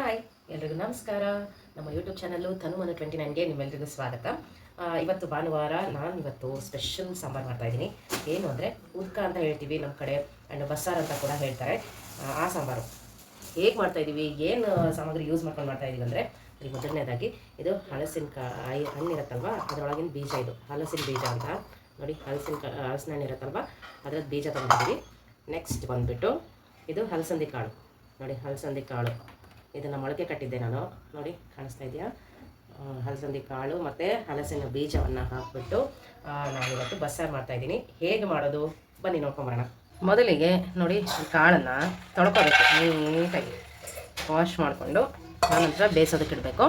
Hi ಎಲ್ರಿಗೂ ನಮಸ್ಕಾರ. ನಮ್ಮ ಯೂಟ್ಯೂಬ್ ಚಾನಲ್ಲು ತನುಮನು ಟ್ವೆಂಟಿ ನೈನ್ಗೆ ನಿಮ್ಮೆಲ್ಲರಿಗೂ ಸ್ವಾಗತ. ಇವತ್ತು ಭಾನುವಾರ ನಾನು ಇವತ್ತು ಸ್ಪೆಷಲ್ ಸಾಂಬಾರು ಮಾಡ್ತಾ ಇದ್ದೀನಿ. ಏನು ಅಂದರೆ ಉದ್ಕ ಅಂತ ಹೇಳ್ತೀವಿ ನಮ್ಮ ಕಡೆ ಆ್ಯಂಡ್ ಬಸ್ಸಾರ್ ಅಂತ ಕೂಡ ಹೇಳ್ತಾರೆ. ಆ, ಸಾಂಬಾರು. ಹೇಗೆ ಮಾಡ್ತಾ ಇದ್ದೀವಿ ಏನು ಸಾಮಗ್ರಿ ಯೂಸ್ ಮಾಡ್ಕೊಂಡು ಮಾಡ್ತಾ ಇದ್ದೀವಿ ಅಂದರೆ ಇಲ್ಲಿ ಮೊದಲನೇದಾಗಿ ಇದು ಹಲಸಿನಕಾಯಿ ಹಣ್ಣಿರುತ್ತಲ್ವ ಅದರೊಳಗಿನ ಬೀಜ ಇದು. ಹಲಸಿನ ಬೀಜ ಅಂತ. ನೋಡಿ ಹಲಸಿನ ಹಲಸಿನ ಹಣ್ಣು ಇರುತ್ತಲ್ವ? ಅದ್ರದ್ದು ಬೀಜ ತೊಗೊಂಡಿದ್ದೀವಿ ನೆಕ್ಸ್ಟ್ ಬಂದುಬಿಟ್ಟು ಇದು ಹಲಸಂದಿ ಕಾಳು. ನೋಡಿ ಹಲಸಂದಿ ಕಾಳು. ಇದನ್ನು ಮೊಳಕೆ ಕಟ್ಟಿದ್ದೆ ನಾನು. ನೋಡಿ ಕಾಣಿಸ್ತಾ ಇದೆಯಾ? ಆ, ಹಲಸಂದಿ ಕಾಳು ಮತ್ತು ಹಲಸಿನ ಬೀಜವನ್ನು ಹಾಕ್ಬಿಟ್ಟು ನಾನು ಇವತ್ತು ಬಸ್ಸಾರು ಮಾಡ್ತಾ ಇದ್ದೀನಿ. ಹೇಗೆ ಮಾಡೋದು? ಬನ್ನಿ ನೋಡ್ಕೊಂಬರೋಣ. ಮೊದಲಿಗೆ ನೋಡಿ ಕಾಳನ್ನು ತೊಳ್ಕೊಬೇಕು. ನೀಟಾಗಿ ವಾಶ್ ಮಾಡಿಕೊಂಡು ಆನಂತರ ಬೇಯಿಸೋದಕ್ಕೆ ಇಡಬೇಕು.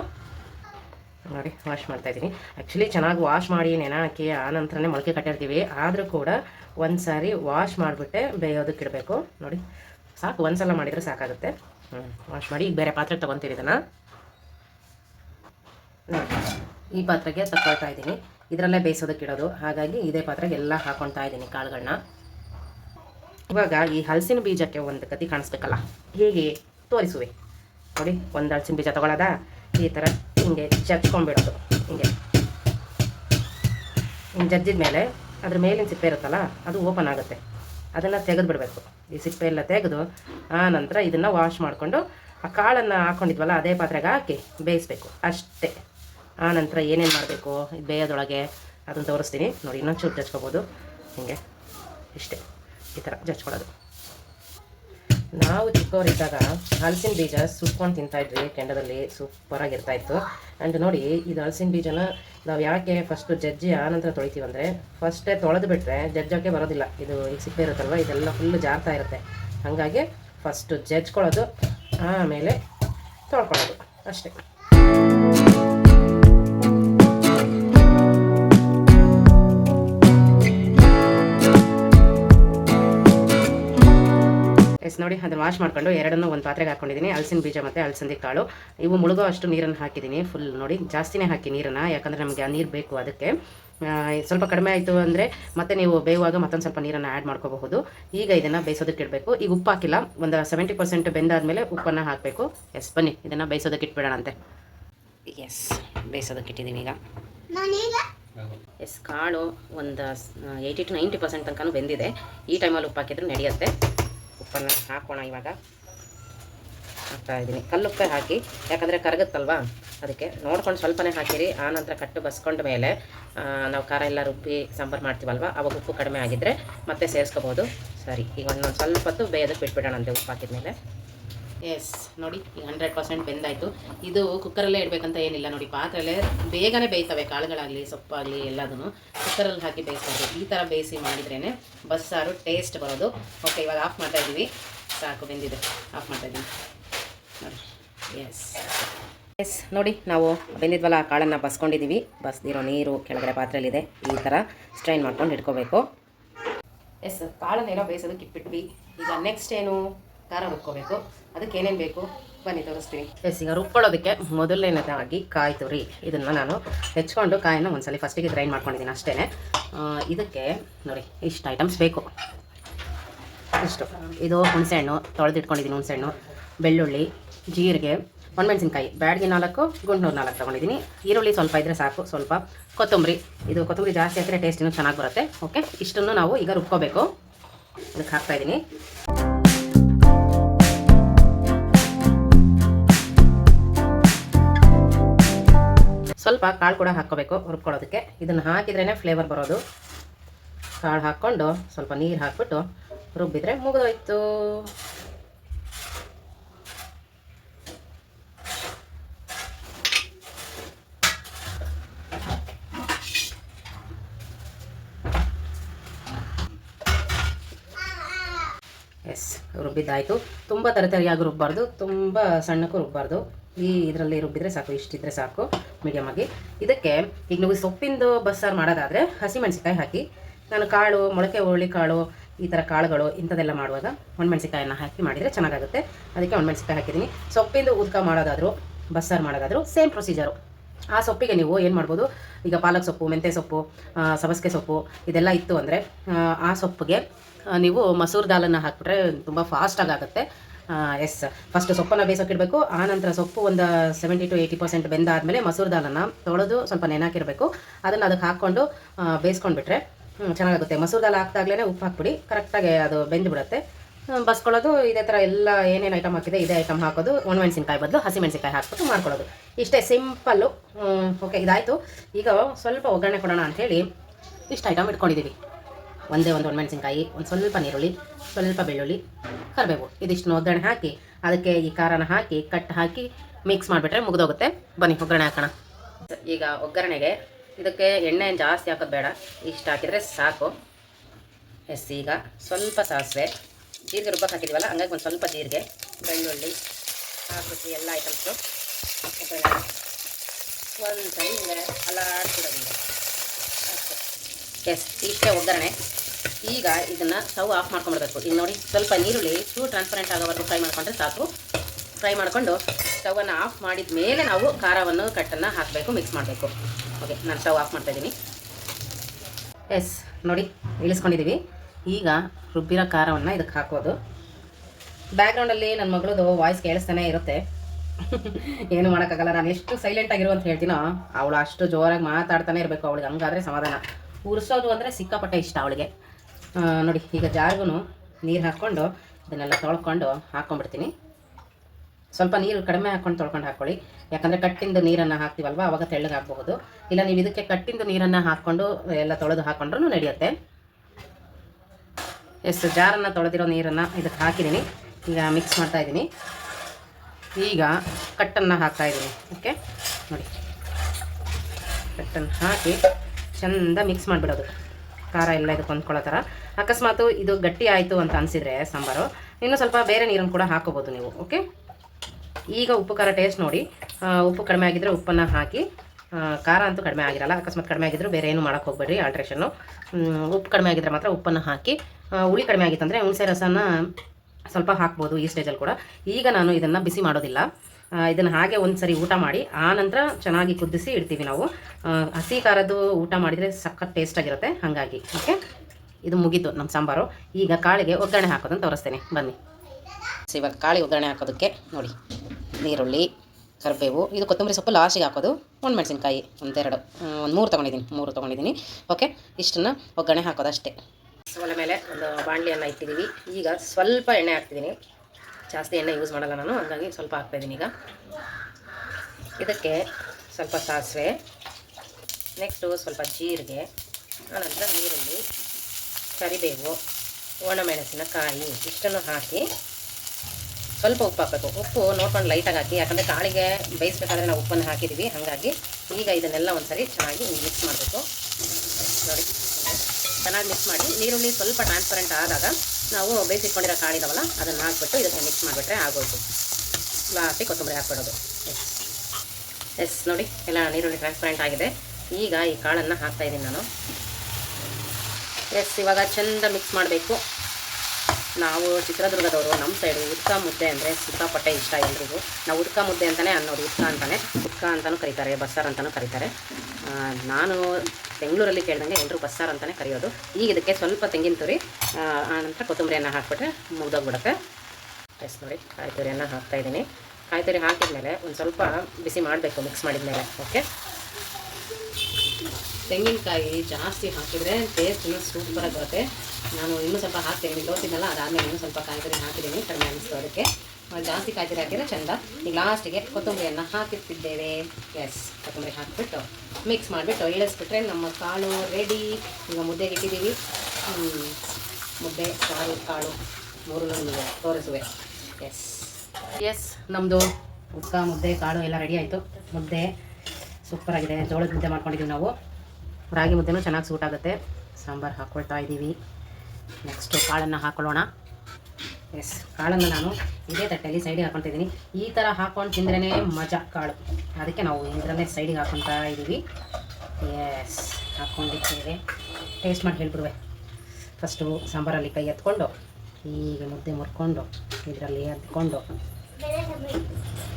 ನೋಡಿ ವಾಶ್ ಮಾಡ್ತಾ ಇದ್ದೀನಿ. ಆ್ಯಕ್ಚುಲಿ ಚೆನ್ನಾಗಿ ವಾಶ್ ಮಾಡಿ ನೆನೆ ಆನಂತರನೇ ಮೊಳಕೆ ಕಟ್ಟಿರ್ತೀವಿ. ಆದರೂ ಕೂಡ ಒಂದು ಸಾರಿ ವಾಶ್ ಮಾಡಿಬಿಟ್ಟೆ ಬೇಯೋದಕ್ಕೆ ಇಡಬೇಕು. ನೋಡಿ ಸಾಕು ಒಂದು ಸಲ ಮಾಡಿದರೆ ಸಾಕಾಗುತ್ತೆ. ಹ್ಞೂ ವಾಶ್ ಮಾಡಿ, ಈಗ ಬೇರೆ ಪಾತ್ರೆ ತೊಗೊತೀವಿ ಇದನ್ನು. ನೋಡಿ, ಈ ಪಾತ್ರೆಗೆ ತಗೊಳ್ತಾ ಇದ್ದೀನಿ. ಇದರಲ್ಲೇ ಬೇಯಿಸೋದಕ್ಕೆ ಇಡೋದು. ಹಾಗಾಗಿ ಇದೇ ಪಾತ್ರೆಗೆ ಎಲ್ಲ ಹಾಕೊಳ್ತಾ ಇದ್ದೀನಿ ಕಾಳುಗಳನ್ನ ಇವಾಗ ಈ ಹಲಸಿನ ಬೀಜಕ್ಕೆ ಒಂದು ಕತಿ ಕಾಣಿಸ್ಬೇಕಲ್ಲ, ಹೀಗೆ ತೋರಿಸುವೆ? ನೋಡಿ, ಒಂದು ಹಲಸಿನ ಬೀಜ ತಗೊಳ್ಳೋದಾ ಈ ಥರ ಹಿಂಗೆ ಜಜ್ಕೊಂಡ್ಬಿಡೋದು. ಹಿಂಗೆ. ಹಿಂಗೆ ಜಜ್ಜಿದ ಮೇಲೆ ಅದ್ರ ಮೇಲಿನ ಸಿಪ್ಪೆ ಇರುತ್ತಲ್ಲ, ಅದು ಓಪನ್ ಆಗುತ್ತೆ. ಅದನ್ನು ತೆಗೆದು ಬಿಡಬೇಕು. ಈ ಸಿಪ್ಪೆ ಎಲ್ಲ ತೆಗೆದು ಆ ನಂತರ ಇದನ್ನು ವಾಶ್ ಮಾಡಿಕೊಂಡು ಆ ಕಾಳನ್ನು ಹಾಕ್ಕೊಂಡಿದ್ವಲ್ಲ ಅದೇ ಪಾತ್ರೆಗೆ ಹಾಕಿ ಬೇಯಿಸ್ಬೇಕು. ಅಷ್ಟೇ. ಆ ನಂತರ ಏನೇನು ಮಾಡಬೇಕು? ಇದು ಬೇಯೋದೊಳಗೆ ಅದನ್ನು ತೋರಿಸ್ತೀನಿ. ನೋಡಿ, ಇನ್ನೊಂದು ಚೂರು ಜಜ್ಕೊಬೋದು ಹಿಂಗೆ. ಇಷ್ಟೇ. ಈ ಥರ ಜಜ್ಕೊಳ್ಳೋದು ನಾವು ಚಿಕ್ಕವರಿದ್ದಾಗ ಹಲಸಿನ ಬೀಜ ಸುಟ್ಕೊಂಡು ತಿಂತಾಯಿದ್ವಿ ಕೆಂಡದಲ್ಲಿ ಸೂಪರಾಗಿರ್ತಾ ಇತ್ತು. ಆ್ಯಂಡ್ ನೋಡಿ, ಇದು ಹಲಸಿನ ಬೀಜನ ನಾವು ಯಾಕೆ ಫಸ್ಟು ಜಜ್ಜಿ ಆನಂತರ ತೊಳಿತೀವಿ ಅಂದರೆ ಫಸ್ಟೇ ತೊಳೆದು ಬಿಟ್ಟರೆ ಜಜ್ಜೋಕ್ಕೆ ಬರೋದಿಲ್ಲ. ಇದು ಈಗ ಸಿಪ್ಪೆ ಇರುತ್ತಲ್ವ, ಇದೆಲ್ಲ ಫುಲ್ ಜಾರ್ತಾ ಇರುತ್ತೆ. ಹಾಗಾಗಿ ಫಸ್ಟು ಜಜ್ಕೊಳ್ಳೋದು ಆಮೇಲೆ ತೊಳ್ಕೊಳ್ಳೋದು. ಅಷ್ಟೇ. ಎಸ್ ನೋಡಿ ಅದನ್ನು ವಾಶ್ ಮಾಡ್ಕೊಂಡು ಎರಡನ್ನೂ ಒಂದು ಪಾತ್ರೆಗೆ ಹಾಕೊಂಡಿದ್ದೀನಿ. ಹಲಸಿನ ಬೀಜ ಮತ್ತು ಹಲಸಂದಿ ಕಾಳು. ಇವು ಮುಳುಗೋ ಅಷ್ಟು ನೀರನ್ನು ಹಾಕಿದ್ದೀನಿ. ಫುಲ್ ನೋಡಿ ಜಾಸ್ತಿನೇ ಹಾಕಿ ನೀರನ್ನು ಯಾಕಂದರೆ ನಮಗೆ ಆ ನೀರು ಬೇಕು ಅದಕ್ಕೆ. ಸ್ವಲ್ಪ ಕಡಿಮೆ ಆಯಿತು ಅಂದರೆ ಮತ್ತೆ ನೀವು ಬೇಯುವಾಗ ಮತ್ತೊಂದು ಸ್ವಲ್ಪ ನೀರನ್ನು ಆ್ಯಡ್ ಮಾಡ್ಕೋಬಹುದು. ಈಗ ಇದನ್ನು ಬೇಯಿಸೋದಕ್ಕೆ ಇಡಬೇಕು. ಈಗ ಉಪ್ಪು ಹಾಕಿಲ್ಲ. ಒಂದು ಸೆವೆಂಟಿ ಪರ್ಸೆಂಟ್ ಬೆಂದಾದಮೇಲೆ ಉಪ್ಪನ್ನು ಹಾಕಬೇಕು. ಎಸ್ ಬನ್ನಿ. ಇದನ್ನು ಬೇಯಿಸೋದಕ್ಕೆ ಇಟ್ಬಿಡೋಣಂತೆ. ಎಸ್ ಬೇಯಿಸೋದಕ್ಕೆ ಇಟ್ಟಿದ್ದೀನಿ ಈಗ. ಎಸ್ ಕಾಳು ಒಂದು ಏಯ್ಟಿ ಟು ನೈಂಟಿ ಪರ್ಸೆಂಟ್ ತನಕ ಬೆಂದಿದೆ. ಈ ಟೈಮಲ್ಲಿ ಉಪ್ಪು ಹಾಕಿದ್ರೆ ನಡೆಯುತ್ತೆ. ಉಪ್ಪನ್ನು ಹಾಕೋಣ ಇವಾಗ. ಹಾಕ್ತಾ ಇದ್ದೀನಿ. ಕಲ್ಲುಪ್ಪೆ ಹಾಕಿ, ಯಾಕಂದರೆ ಕರಗುತ್ತಲ್ವಾ? ಅದಕ್ಕೆ ನೋಡ್ಕೊಂಡು ಸ್ವಲ್ಪನೇ ಹಾಕಿರಿ. ಆನಂತರ ಕಟ್ಟು ಬಸ್ಕೊಂಡ ಮೇಲೆ ನಾವು ಖಾರ ಎಲ್ಲ ರುಬ್ಬಿ ಸಾಂಬಾರು ಮಾಡ್ತೀವಲ್ವ? ಅವಾಗ ಉಪ್ಪು ಕಡಿಮೆ ಆಗಿದ್ದರೆ ಮತ್ತೆ ಸೇರಿಸ್ಕೋಬೋದು. ಸರಿ, ಈಗ ಒಂದು ಸ್ವಲ್ಪ ಹೊತ್ತು ಬೇಯೋದಕ್ಕೆ ಬಿಟ್ಬಿಡೋಣಂತೆ ಉಪ್ಪು ಹಾಕಿದ್ಮೇಲೆ. ಎಸ್ ನೋಡಿ, ಈಗ ಹಂಡ್ರೆಡ್ ಪರ್ಸೆಂಟ್ ಬೆಂದಾಯಿತು. ಇದು ಕುಕ್ಕರಲ್ಲೇ ಇಡಬೇಕಂತ ಏನಿಲ್ಲ ನೋಡಿ ಪಾತ್ರೆಲ್ಲೇ ಬೇಗನೆ ಬೇಯ್ತವೆ, ಕಾಳುಗಳಾಗಲಿ, ಸೊಪ್ಪಾಗಲಿ ಎಲ್ಲದನ್ನು ಕುಕ್ಕರಲ್ಲಿ ಹಾಕಿ ಬೇಯಿಸ್ಬೋದು ಈ ಥರ ಬೇಯಿಸಿ ಮಾಡಿದ್ರೇ ಬಸ್ಸಾರು ಟೇಸ್ಟ್ ಬರೋದು. ಓಕೆ ಇವಾಗ ಆಫ್ ಮಾಡ್ತಾ ಇದ್ದೀವಿ. ಸಾಕು, ಬೆಂದಿದೆ. ಆಫ್ ಮಾಡ್ತಾ ಇದ್ದೀನಿ. ನೋಡಿ. ಎಸ್ ಎಸ್ ನೋಡಿ, ನಾವು ಬೆಂದಿದ್ವಲ್ಲ, ಆ ಕಾಳನ್ನು ಬಸ್ಕೊಂಡಿದ್ದೀವಿ. ಬಸ್ದಿರೋ ನೀರು ಕೆಳಗಡೆ ಪಾತ್ರೆಯಲ್ಲಿದೆ. ಈ ಥರ ಸ್ಟ್ರೈನ್ ಮಾಡ್ಕೊಂಡು ಇಟ್ಕೋಬೇಕು. ಎಸ್ ಕಾಳನ್ನೇನೋ ಬೇಯಿಸೋದಕ್ಕೆ ಇಟ್ಬಿಟ್ವಿ. ಈಗ ನೆಕ್ಸ್ಟ್ ಏನು? ಖಾರ ರುಬ್ಕೋಬೇಕು. ಅದಕ್ಕೆ ಏನೇನು ಬೇಕು? ಬನ್ನಿ, ತೋರಿಸ್ತೀನಿ. ಎಸ್ ಈಗ ರುಬ್ಕೊಳ್ಳೋದಕ್ಕೆ ಮೊದಲನೇದಾಗಿ ಕಾಯಿ ತುರಿ. ಇದನ್ನು ನಾನು ಹೆಚ್ಕೊಂಡು ಕಾಯನ್ನು ಒಂದ್ಸಲಿ ಫಸ್ಟಿಗೆ ಗ್ರೈಂಡ್ ಮಾಡ್ಕೊಂಡಿದ್ದೀನಿ ಅಷ್ಟೇ ಇದಕ್ಕೆ ನೋಡಿ, ಇಷ್ಟು ಐಟಮ್ಸ್ ಬೇಕು. ಇಷ್ಟು. ಇದು ಹುಣಸೆಹಣ್ಣು, ತೊಳೆದಿಟ್ಕೊಂಡಿದ್ದೀನಿ ಹುಣಸೆಹಣ್ಣು, ಬೆಳ್ಳುಳ್ಳಿ, ಜೀರಿಗೆ, ಒಣಮೆಣಸಿನ್ಕಾಯಿ, ಬ್ಯಾಡ್ಗೆ ನಾಲ್ಕು, ಗುಂಡ್ನೂರು ನಾಲ್ಕು ತೊಗೊಂಡಿದ್ದೀನಿ. ಈರುಳ್ಳಿ ಸ್ವಲ್ಪ ಇದ್ದರೆ ಸಾಕು, ಸ್ವಲ್ಪ. ಕೊತ್ತಂಬರಿ. ಇದು ಕೊತ್ತಂಬರಿ ಜಾಸ್ತಿ ಹಾಕಿದ್ರೆ ಟೇಸ್ಟ್ ಚೆನ್ನಾಗಿ ಬರುತ್ತೆ. ಓಕೆ ಇಷ್ಟನ್ನು ನಾವು ಈಗ ರುಬ್ಕೋಬೇಕು. ಅದಕ್ಕೆ ಹಾಕ್ತಾ ಸ್ವಲ್ಪ ಕಾಳು ಕೂಡ ಹಾಕ್ಕೋಬೇಕು ರುಬ್ಕೊಳ್ಳೋದಕ್ಕೆ ಇದನ್ನು ಹಾಕಿದ್ರೇ ಫ್ಲೇವರ್ ಬರೋದು. ಕಾಳು ಹಾಕ್ಕೊಂಡು ಸ್ವಲ್ಪ ನೀರು ಹಾಕ್ಬಿಟ್ಟು ರುಬ್ಬಿದ್ರೆ ಮುಗಿದೋಯ್ತು. ಎಸ್ ರುಬ್ಬಿದ್ದಾಯಿತು. ತುಂಬ ತರತರಿಯಾಗಿ ರುಬ್ಬಾರ್ದು, ತುಂಬ ಸಣ್ಣಕ್ಕೂ ರುಬ್ಬಾರ್ದು. ಈ ಇದರಲ್ಲಿ ರುಬ್ಬಿದ್ರೆ ಸಾಕು, ಇಷ್ಟಿದ್ರೆ ಸಾಕು. ಮೀಡಿಯಮ್ ಆಗಿ. ಇದಕ್ಕೆ ಈಗ ನೀವು ಸೊಪ್ಪಿಂದು ಬಸ್ಸಾರು ಮಾಡೋದಾದರೆ ಹಸಿಮೆಣಸಿಕಾಯಿ ಹಾಕಿ, ನಾನು ಕಾಳು, ಮೊಳಕೆ ಹುರುಳಿ ಕಾಳು, ಈ ಥರ ಕಾಳುಗಳು ಇಂಥದೆಲ್ಲ ಮಾಡುವಾಗ ಒಣಮೆಣಸಿಕಾಯನ್ನು ಹಾಕಿ ಮಾಡಿದರೆ ಚೆನ್ನಾಗಾಗುತ್ತೆ. ಅದಕ್ಕೆ ಒಣಮೆಣಸಿಕಾಯಿ ಹಾಕಿದ್ದೀನಿ. ಸೊಪ್ಪಿಂದು ಉದ್ಕ ಮಾಡೋದಾದರೂ, ಬಸ್ಸಾರು ಮಾಡೋದಾದರೂ ಸೇಮ್ ಪ್ರೊಸೀಜರು ಆ ಸೊಪ್ಪಿಗೆ ನೀವು ಏನು ಮಾಡ್ಬೋದು? ಈಗ ಪಾಲಕ್ ಸೊಪ್ಪು, ಮೆಂತ್ಯ ಸೊಪ್ಪು ಸಬಸ್ಕೆ ಸೊಪ್ಪು ಇದೆಲ್ಲ ಇತ್ತು ಅಂದರೆ, ಆ ಸೊಪ್ಪಿಗೆ ನೀವು ಮಸೂರ್ ದಾಲನ್ನು ಹಾಕಿಬಿಟ್ರೆ ತುಂಬ ಫಾಸ್ಟಾಗಿ ಆಗುತ್ತೆ. ಎಸ್ ಫಸ್ಟ್ ಸೊಪ್ಪನ್ನು ಬೇಯಿಸೋಕಿಡಬೇಕು, ಆನಂತರ ಸೊಪ್ಪು ಒಂದು ಸೆವೆಂಟಿ ಟು ಏಯ್ಟಿ ಪರ್ಸೆಂಟ್ ಬೆಂದಾದಮೇಲೆ ಮಸೂರು ದಾಲನ್ನು ತೊಳೆದು ಸ್ವಲ್ಪ ನೆನಾಕಿರಬೇಕು. ಅದನ್ನು ಅದಕ್ಕೆ ಹಾಕ್ಕೊಂಡು ಬೇಯಿಸ್ಕೊಂಡ್ಬಿಟ್ರೆ ಚೆನ್ನಾಗುತ್ತೆ ಮಸೂರ್ ದಾಲ್ ಹಾಕ್ದಾಗ್ಲೇ ಉಪ್ಪು ಹಾಕ್ಬಿಡಿ ಕರೆಕ್ಟಾಗಿ ಅದು ಬೆಂದು ಬಿಡುತ್ತೆ ಬಸ್ಕೊಳ್ಳೋದು ಇದೇ ಥರ ಎಲ್ಲ ಏನೇನು ಐಟಮ್ ಹಾಕಿದೆ, ಇದೇ ಐಟಮ್ ಹಾಕೋದು. ಒಣಮೆಣಸಿನ್ಕಾಯಿ ಬದಲು ಹಸಿಮೆಣಸಿನ್ಕಾಯಿ ಹಾಕ್ಬಿಟ್ಟು ಮಾಡ್ಕೊಳ್ಳೋದು. ಇಷ್ಟೇ ಸಿಂಪಲ್ಲು ಓಕೆ ಇದಾಯಿತು. ಈಗ ಸ್ವಲ್ಪ ಒಗ್ಗರಣೆ ಕೊಡೋಣ ಅಂಥೇಳಿ ಇಷ್ಟು ಐಟಮ್ ಇಟ್ಕೊಂಡಿದ್ದೀವಿ. ಒಂದೇ ಒಂದು ಒಣಮೆಣಸಿನ್ಕಾಯಿ, ಒಂದು ಸ್ವಲ್ಪ ನೀರುಳ್ಳಿ, ಸ್ವಲ್ಪ ಬೆಳ್ಳುಳ್ಳಿ, ಕರಿಬೇವು. ಇದಿಷ್ಟು ಒಗ್ಗರಣೆ ಹಾಕಿ, ಅದಕ್ಕೆ ಈ ಖಾರನ ಹಾಕಿ, ಕಟ್ ಹಾಕಿ ಮಿಕ್ಸ್ ಮಾಡಿಬಿಟ್ರೆ ಮುಗಿದೋಗುತ್ತೆ. ಬನ್ನಿ, ಒಗ್ಗರಣೆ ಹಾಕೋಣ. ಈಗ ಒಗ್ಗರಣೆಗೆ ಇದಕ್ಕೆ ಎಣ್ಣೆ ಜಾಸ್ತಿ ಹಾಕೋದು ಬೇಡ. ಇಷ್ಟು ಹಾಕಿದರೆ ಸಾಕು. ಎಸ್, ಈಗ ಸ್ವಲ್ಪ ಸಾಸಿವೆ, ಜೀರಿಗೆ ರುಬ್ಬಕ್ಕೆ ಹಾಕಿದ್ವಲ್ಲ, ಹಂಗಾಗಿ ಒಂದು ಸ್ವಲ್ಪ ಜೀರಿಗೆ, ಬೆಳ್ಳುಳ್ಳಿ, ಹಾಕ್ಬಿಟ್ಟು ಎಲ್ಲ ಐಟಮ್ಸು ಒಂದು ಸರಿ ಹಿಂಗೆ ಅಲ್ಲಾಡ್ಬಿಡೋದು. ಅಷ್ಟೇ ಎಸ್ ಇಷ್ಟೇ ಒಗ್ಗರಣೆ. ಈಗ ಇದನ್ನು ಸ್ಟವ್ ಆಫ್ ಮಾಡ್ಕೊಂಡ್ಬಿಡ್ಬೇಕು. ಈಗ ನೋಡಿ, ಸ್ವಲ್ಪ ನೀರುಳ್ಳಿ ಚೂ ಟ್ರಾನ್ಸ್ಪರೆಂಟ್ ಆಗೋವರೆಗೂ ಫ್ರೈ ಮಾಡ್ಕೊಂಡ್ರೆ ಸಾಕು. ಫ್ರೈ ಮಾಡಿಕೊಂಡು ಸ್ಟವನ್ನು ಆಫ್ ಮಾಡಿದ ಮೇಲೆ ನಾವು ಖಾರವನ್ನು, ಕಟ್ಟನ್ನು ಹಾಕಬೇಕು ಮಿಕ್ಸ್ ಮಾಡಬೇಕು. ಓಕೆ ನಾನು ಸ್ಟವ್ ಆಫ್ ಮಾಡ್ತಾಯಿದ್ದೀನಿ ಎಸ್ ನೋಡಿ ಇಳಿಸ್ಕೊಂಡಿದ್ದೀವಿ ಈಗ ರುಬ್ಬಿರೋ ಖಾರವನ್ನು ಇದಕ್ಕೆ ಹಾಕೋದು. ಬ್ಯಾಕ್ಗ್ರೌಂಡಲ್ಲಿ ನನ್ನ ಮಗಳದು ವಾಯ್ಸ್ ಕೇಳಿಸ್ತಾನೆ ಇರುತ್ತೆ. ಏನು ಮಾಡೋಕ್ಕಾಗಲ್ಲ, ನಾನು ಎಷ್ಟು ಸೈಲೆಂಟ್ ಆಗಿರು ಅಂತ ಹೇಳ್ತೀನೋ, ಅವಳು ಅಷ್ಟು ಜೋರಾಗಿ ಮಾತಾಡ್ತಾನೆ ಇರಬೇಕು. ಅವಳಿಗೆ ಹಂಗಾದ್ರೆ ಸಮಾಧಾನ. ಉರ್ಸೋದು ಅಂದರೆ ಸಿಕ್ಕಾಪಟ್ಟೆ ಇಷ್ಟ ಅವಳಿಗೆ. ನೋಡಿ, ಈಗ ಜಾರ್ಗೂ ನೀರು ಹಾಕ್ಕೊಂಡು ಇದನ್ನೆಲ್ಲ ತೊಳ್ಕೊಂಡು ಹಾಕ್ಕೊಂಡ್ಬಿಡ್ತೀನಿ ಸ್ವಲ್ಪ ನೀರು ಕಡಿಮೆ ಹಾಕ್ಕೊಂಡು ತೊಳ್ಕೊಂಡು ಹಾಕ್ಕೊಳ್ಳಿ ಯಾಕಂದರೆ ಕಟ್ಟಿಂದು ನೀರನ್ನು ಹಾಕ್ತೀವಲ್ವ, ಅವಾಗ ತೆಳ್ಳಗೆ ಹಾಕಬಹುದು ಇಲ್ಲ, ನೀವು ಇದಕ್ಕೆ ಕಟ್ಟಿಂದು ನೀರನ್ನು ಹಾಕ್ಕೊಂಡು ಎಲ್ಲ ತೊಳೆದು ಹಾಕ್ಕೊಂಡ್ರೂ ನಡೆಯುತ್ತೆ. ಎಷ್ಟು ಜಾರನ್ನು ತೊಳೆದಿರೋ ನೀರನ್ನು ಇದಕ್ಕೆ ಹಾಕಿದ್ದೀನಿ. ಈಗ ಮಿಕ್ಸ್ ಮಾಡ್ತಾ ಇದ್ದೀನಿ. ಈಗ ಕಟ್ಟನ್ನು ಹಾಕ್ತಾ ಇದ್ದೀನಿ. ಓಕೆ ನೋಡಿ. ಕಟ್ಟನ್ನು ಹಾಕಿ ಚೆಂದ ಮಿಕ್ಸ್ ಮಾಡಿಬಿಡೋದು. ಖಾರ ಎಲ್ಲ ಇದು ಹೊಂದ್ಕೊಳ್ಳೋ ಥರ ಅಕಸ್ಮಾತ್ ಇದು ಗಟ್ಟಿ ಆಯಿತು ಅಂತ ಅನಿಸಿದರೆ ಸಾಂಬಾರು. ಇನ್ನೂ ಸ್ವಲ್ಪ ಬೇರೆ ನೀರನ್ನು ಕೂಡ ಹಾಕೋಬೋದು ನೀವು ಓಕೆ ಈಗ ಉಪ್ಪು, ಖಾರ ಟೇಸ್ಟ್ ನೋಡಿ. ಉಪ್ಪು ಕಡಿಮೆ ಆಗಿದ್ದರೆ ಉಪ್ಪನ್ನು ಹಾಕಿ ಖಾರ ಅಂತೂ ಕಡಿಮೆ ಆಗಿರಲ್ಲ, ಅಕಸ್ಮಾತ್ ಕಡಿಮೆ ಆಗಿದ್ದರೆ ಬೇರೆ ಏನು ಮಾಡೋಕ್ಕೆ ಹೋಗ್ಬೇಡ್ರಿ ಆಲ್ಟ್ರೇಷನ್ನು ಉಪ್ಪು ಕಡಿಮೆ ಆಗಿದ್ದರೆ ಮಾತ್ರ ಉಪ್ಪನ್ನು ಹಾಕಿ ಹುಳಿ ಕಡಿಮೆ ಆಗಿತ್ತಂದರೆ ಹುಣಸೆ ರಸನ ಸ್ವಲ್ಪ ಹಾಕ್ಬೋದು ಈ ಸ್ಟೇಜಲ್ಲಿ ಕೂಡ. ಈಗ ನಾನು ಇದನ್ನು ಬಿಸಿ ಮಾಡೋದಿಲ್ಲ. ಇದನ್ನು ಹಾಗೆ ಒಂದು ಸರಿ ಊಟ ಮಾಡಿ, ಆ ನಂತರ ಚೆನ್ನಾಗಿ ಕುದಿಸಿ ಇಡ್ತೀವಿ ನಾವು. ಹಸಿ ಖಾರದ್ದು ಊಟ ಮಾಡಿದರೆ ಸಖತ್ ಟೇಸ್ಟಾಗಿರುತ್ತೆ ಹಾಗಾಗಿ ಓಕೆ ಇದು ಮುಗೀತು ನಮ್ಮ ಸಾಂಬಾರು. ಈಗ ಕಾಳಿಗೆ ಒಗ್ಗರಣೆ ಹಾಕೋದನ್ನು ತೋರಿಸ್ತೇನೆ. ಬನ್ನಿ. ಇವಾಗ ಕಾಳಿ ಒಗ್ಗರಣೆ ಹಾಕೋದಕ್ಕೆ ನೋಡಿ ನೀರುಳ್ಳಿ ಕರಿಬೇವು, ಇದು ಕೊತ್ತಂಬರಿ ಸೊಪ್ಪು ಲಾಸ್ಟಿಗೆ ಹಾಕೋದು ಒಂದು ಮೆಣಸಿನ್ಕಾಯಿ, ಒಂದೆರಡು ಒಂದು ಮೂರು ತೊಗೊಂಡಿದ್ದೀನಿ ಮೂರು ತೊಗೊಂಡಿದ್ದೀನಿ ಓಕೆ ಇಷ್ಟನ್ನು ಒಗ್ಗರಣೆ ಹಾಕೋದು ಅಷ್ಟೇ ಒಲೆ ಮೇಲೆ ಒಂದು ಬಾಣಲಿಯನ್ನು ಇಟ್ಟಿದ್ದೀವಿ. ಈಗ ಸ್ವಲ್ಪ ಎಣ್ಣೆ ಹಾಕ್ತಿದ್ದೀನಿ. ಜಾಸ್ತಿ ಎಣ್ಣೆ ಯೂಸ್ ಮಾಡಲ್ಲ ನಾನು, ಹಾಗಾಗಿ ಸ್ವಲ್ಪ ಹಾಕ್ತಾಯಿದ್ದೀನಿ ಈಗ. ಇದಕ್ಕೆ ಸ್ವಲ್ಪ ಸಾಸಿವೆ ನೆಕ್ಸ್ಟು ಸ್ವಲ್ಪ ಜೀರಿಗೆ, ಆನಂತರ ನೀರುಳ್ಳಿ ಕರಿಬೇವು, ಒಣಮೆಣಸಿನಕಾಯಿ, ಇಷ್ಟನ್ನು ಹಾಕಿ ಸ್ವಲ್ಪ ಉಪ್ಪು ಹಾಕಬೇಕು. ಉಪ್ಪು ನೋಡ್ಕೊಂಡು ಲೈಟಾಗಿ ಹಾಕಿ, ಯಾಕಂದರೆ ಕಾಳಿಗೆ ಬೇಯಿಸ್ಬೇಕಾದ್ರೆ ನಾವು ಉಪ್ಪನ್ನು ಹಾಕಿದ್ದೀವಿ ಹಾಗಾಗಿ ಈಗ ಇದನ್ನೆಲ್ಲ ಒಂದ್ಸರಿ ಚೆನ್ನಾಗಿ ಮಿಕ್ಸ್ ಮಾಡಬೇಕು. ನೋಡಿ, ಚೆನ್ನಾಗಿ ಮಿಕ್ಸ್ ಮಾಡಿ ನೀರುಳ್ಳಿ ಸ್ವಲ್ಪ ಟ್ರಾನ್ಸ್ಪರೆಂಟ್ ಆದಾಗ ನಾವು ಬೇಯಿಸಿಕೊಂಡಿರೋ ಕಾಳಿದಾವಲ್ಲ ಅದನ್ನು ಹಾಕ್ಬಿಟ್ಟು ಇದಕ್ಕೆ ಮಿಕ್ಸ್ ಮಾಡಿಬಿಟ್ರೆ ಆಗೋಯ್ತು. ಲಾಸ್ಟಿಗೆ ಕೊತ್ತಂಬರಿ ಹಾಕ್ಬಿಡೋದು. ಎಸ್ ನೋಡಿ, ಎಲ್ಲ ನೀರುಳ್ಳಿ ಟ್ರಾನ್ಸ್ಪರೆಂಟ್ ಆಗಿದೆ. ಈಗ ಈ ಕಾಳನ್ನು ಹಾಕ್ತಾ ಇದ್ದೀನಿ ನಾನು. ಎಸ್ ಇವಾಗ ಚೆಂದ ಮಿಕ್ಸ್ ಮಾಡಬೇಕು. ನಾವು ಚಿತ್ರದುರ್ಗದವರು ನಮ್ಮ ಸೈಡು ಉದ್ಕ ಮುದ್ದೆ ಅಂದರೆ ಸಿಕ್ಕಾಪಟ್ಟೆ ಇಷ್ಟ ಎಲ್ರಿಗೂ. ನಾವು ಉದ್ಕ ಮುದ್ದೆ ಅಂತಲೇ ಅನ್ನೋದು, ಉದ್ಕ ಅಂತಲೇ ಉದ್ಕ ಅಂತಲೂ ಕರೀತಾರೆ, ಬಸ್ಸಾರ್ ಅಂತಲೂ ಕರೀತಾರೆ. ನಾನು ಬೆಂಗಳೂರಲ್ಲಿ ಕೇಳಿದಂಗೆ ಎಲ್ಲರೂ ಬಸ್ಸಾರ್ ಅಂತಲೇ ಕರೆಯೋದು. ಈಗ ಇದಕ್ಕೆ ಸ್ವಲ್ಪ ತೆಂಗಿನ ತುರಿ ಆನಂತರ ಕೊತ್ತಂಬರಿಯನ್ನು ಹಾಕ್ಬಿಟ್ರೆ ಮುಗ್ದೋಗ್ಬಿಡುತ್ತೆ. ಎಸ್ ನೋಡಿ ಕಾಯಿ ತುರಿಯನ್ನು ಹಾಕ್ತಾಯಿದ್ದೀನಿ ಕಾಯಿ ತುರಿ ಹಾಕಿದ್ಮೇಲೆ ಒಂದು ಸ್ವಲ್ಪ ಬಿಸಿ ಮಾಡಬೇಕು ಮಿಕ್ಸ್ ಮಾಡಿದ್ಮೇಲೆ ಓಕೆ ತೆಂಗಿನಕಾಯಿ ಜಾಸ್ತಿ ಹಾಕಿದರೆ ಟೇಸ್ಟ್ ಇನ್ನೂ ಸೂಪರಾಗಿ ಬರುತ್ತೆ ನಾನು ಇನ್ನೂ ಸ್ವಲ್ಪ ಹಾಕ್ತೀನಿ, ತೋರಿಸಿದ್ನಲ್ಲ, ಅದಾದಮೇಲೆ ಇನ್ನೂ ಸ್ವಲ್ಪ ಕಾಯಿ ತುರಿ ಹಾಕಿದ್ದೀನಿ, ಕಡಿಮೆ ಅನಿಸ್ತು ಅದಕ್ಕೆ. ಜಾಸ್ತಿ ಕಾಯಿ ತುರಿ ಹಾಕಿದರೆ ಚೆಂದ. ಈಗ ಲಾಸ್ಟಿಗೆ ಕೊತ್ತಂಬರಿಯನ್ನು ಹಾಕಿರ್ತಿದ್ದೇವೆ ಎಸ್ ಕೊತ್ತಂಬರಿ ಹಾಕಿಬಿಟ್ಟು ಮಿಕ್ಸ್ ಮಾಡಿಬಿಟ್ಟು ಇಳಿಸ್ಬಿಟ್ರೆ ನಮ್ಮ ಕಾಳು ರೆಡಿ ಈಗ ಮುದ್ದೆಗೆ ಇಟ್ಟಿದ್ದೀವಿ. ಮುದ್ದೆ, ಸಾರು, ಕಾಳು ಮೂರು ತೋರಿಸುವೆ. ಎಸ್ ಎಸ್ ನಮ್ಮದು ಉಕ್ಕ ಮುದ್ದೆ, ಕಾಳು ಎಲ್ಲ ರೆಡಿ ಆಯಿತು. ಮುದ್ದೆ ಸೂಪರಾಗಿದೆ ಜೋಳದ ಮುದ್ದೆ ಮಾಡ್ಕೊಂಡಿದ್ದೀವಿ ನಾವು. ರಾಗಿ ಮುದ್ದೆನೂ ಚೆನ್ನಾಗಿ ಸೂಟ್ ಆಗುತ್ತೆ. ಸಾಂಬಾರು ಹಾಕ್ಕೊಳ್ತಾ ಇದ್ದೀವಿ. ನೆಕ್ಸ್ಟು ಕಾಳನ್ನು ಹಾಕೊಳ್ಳೋಣ. ಎಸ್ ಕಾಳನ್ನು ನಾನು ಇದೇ ತಟ್ಟೆಯಲ್ಲಿ ಸೈಡಿಗೆ ಹಾಕೊತಿದ್ದೀನಿ ಈ ಥರ ಹಾಕ್ಕೊಂಡು ತಿಂದ್ರೇ ಮಜಾ ಕಾಳು. ಅದಕ್ಕೆ ನಾವು ಇದರಲ್ಲೇ ಸೈಡಿಗೆ ಹಾಕ್ಕೊತಾ ಇದ್ದೀವಿ. ಎಸ್ ಹಾಕ್ಕೊಂಡಿದ್ದೇವೆ ಟೇಸ್ಟ್ ಮಾಡಿ ಹೇಳ್ಬಿಡುವೆ. ಫಸ್ಟು ಸಾಂಬಾರಲ್ಲಿ ಕೈ ಎತ್ಕೊಂಡು, ಹೀಗೆ ಮುದ್ದೆ ಮುರ್ಕೊಂಡು, ಇದರಲ್ಲಿ ಎತ್ಕೊಂಡು.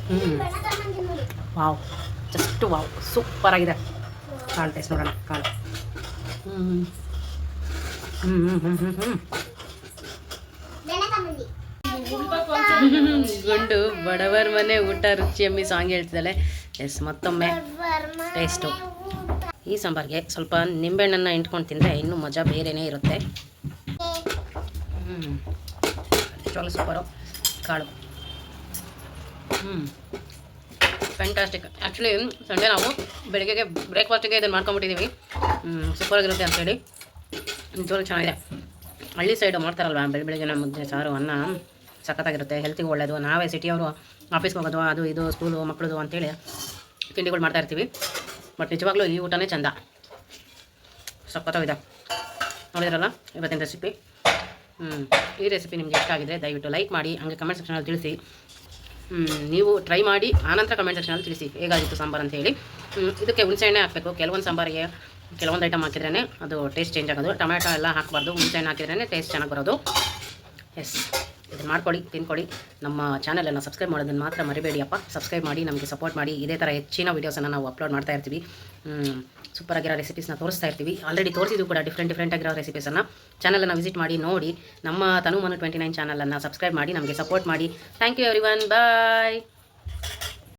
ಹ್ಞೂ ವಾವ್. Just wow. ಸೂಪರಾಗಿದೆ ಕಾಳು ಟೇಸ್ಟ್ ನೋಡೋಣ, ಕಾಳು. ಹ್ಞೂ ಹ್ಞೂ ಗುಂಡು, ಬಡವರ ಮನೆ ಊಟ ರುಚಿ ಅಮ್ಮಿ ಸಾಂಗ್ ಹೇಳ್ತಿದ್ದಾಳೆ. ಎಸ್ ಮತ್ತೊಮ್ಮೆ ಟೇಸ್ಟು ಈ ಸಾಂಬಾರಿಗೆ ಸ್ವಲ್ಪ ನಿಂಬೆಹಣ್ಣನ್ನು ಇಂಟ್ಕೊಂಡು ತಿಂದರೆ ಇನ್ನೂ ಮಜಾ ಬೇರೆಯೇ ಇರುತ್ತೆ. ಹ್ಞೂ ಸೂಪರು ಕಾಳು. ಹ್ಞೂ ಫ್ಯಾಂಟಾಸ್ಟಿಕ್ ಆ್ಯಕ್ಚುಲಿ ಸಂಡೇ ನಾವು ಬೆಳಗ್ಗೆಗೆ ಬ್ರೇಕ್ಫಾಸ್ಟಿಗೆ ಇದನ್ನು ಮಾಡ್ಕೊಂಬಿಟ್ಟಿದ್ದೀವಿ ಸೂಪರಾಗಿರುತ್ತೆ ಅಂತೇಳಿ ನಿಜವಾಗ್ಲೂ ಚೆನ್ನಾಗಿದೆ. ಹಳ್ಳಿ ಸೈಡು ಮಾಡ್ತಾರಲ್ವ, ಬೆಳಿ, ಬೆಳಗ್ಗೆ ಮುದ್ದೆ ಸಾರು, ಅನ್ನ, ಸಖತ್ತಾಗಿರುತ್ತೆ ಹೆಲ್ತಿಗೆ ಒಳ್ಳೆಯದು ನಾವೇ ಸಿಟಿಯವರು ಆಫೀಸ್ಗೆ ಹೋಗೋದು, ಅದು ಇದು ಸ್ಕೂಲು ಮಕ್ಕಳದು ಅಂತೇಳಿ ತಿಂಡಿಗಳು ಮಾಡ್ತಾಯಿರ್ತೀವಿ ಬಟ್ ನಿಜವಾಗ್ಲೂ ಈ ಊಟನೇ ಚೆಂದ. ಸಖತ್ತಾಗಿದೆ. ನೋಡಿದ್ರಲ್ಲ, ಇವತ್ತಿನ ರೆಸಿಪಿ ಈ ರೆಸಿಪಿ ನಿಮಗೆ ಇಷ್ಟ ಆಗಿದ್ರೆ ದಯವಿಟ್ಟು ಲೈಕ್ ಮಾಡಿ, ಹಂಗೆ ಕಮೆಂಟ್ ಸೆಕ್ಷನಲ್ಲಿ ತಿಳಿಸಿ. ನೀವು ಟ್ರೈ ಮಾಡಿ ಆನಂತರ ಕಮೆಂಟ್ ಸೆಕ್ಷನಲ್ಲಿ ತಿಳಿಸಿ. ಹೇಗಾಗಿತ್ತು ಸಾಂಬಾರು ಅಂತ ಹೇಳಿ. ಇದಕ್ಕೆ ಹುಣಸೆಹಣ್ಣೆ ಹಾಕಬೇಕು. ಕೆಲವೊಂದು ಸಾಂಬಾರಿಗೆ ಕೆಲವೊಂದು ಐಟಮ್ ಹಾಕಿದ್ರೇ ಅದು ಟೇಸ್ಟ್ ಚೇಂಜ್ ಆಗೋದು. ಟೊಮೆಟೊ ಎಲ್ಲ ಹಾಕಬಾರ್ದು. ಹುಣಸೆಹಣ್ಣು ಹಾಕಿದ್ರೇ ಟೇಸ್ಟ್ ಚೆನ್ನಾಗಿ ಬರೋದು. ಎಸ್ ಇದನ್ನು ಮಾಡ್ಕೊಳ್ಳಿ, ತಿನ್ಕೊಳ್ಳಿ. ನಮ್ಮ ಚಾನಲನ್ನು ಸಬ್ಸ್ಕ್ರೈಬ್ ಮಾಡೋದನ್ನು ಮಾತ್ರ ಮರಿಬೇಡಿ ಅಪ್ಪ. ಸಬ್ಸ್ಕ್ರೈಬ್ ಮಾಡಿ, ನಮಗೆ ಸಪೋರ್ಟ್ ಮಾಡಿ. ಇದೇ ಥರ ಹೆಚ್ಚಿನ ವೀಡಿಯೋಸನ್ನು ನಾವು ಅಪ್ಲೋಡ್ ಮಾಡ್ತಾ ಇರ್ತೀವಿ. ಸೂಪರ್ ಆಗಿರೋ ರೆಸಿಪೀಸ್ನ ತೋರಿಸ್ತಾ ಇರ್ತೀವಿ. ಆಲ್ರೆಡಿ ತೋರಿಸಿದ್ರು ಕೂಡ ಡಿಫ್ರೆಂಟ್ ಡಿಫ್ರೆಂಟ್ ಆಗಿರೋ ರೆಸಿಪೀಸನ್ನು ಚಾನಲನ್ನು ವಿಸಿಟ್ ಮಾಡಿ, ನೋಡಿ, ನಮ್ಮ ತನು ಮನು ಟ್ವೆಂಟಿ ನೈನ್ ಚಾನಲನ್ನು ಸಬ್ಸ್ಕ್ರೈಬ್ ಮಾಡಿ, ನಮಗೆ ಸಪೋರ್ಟ್ ಮಾಡಿ. Thank you everyone bye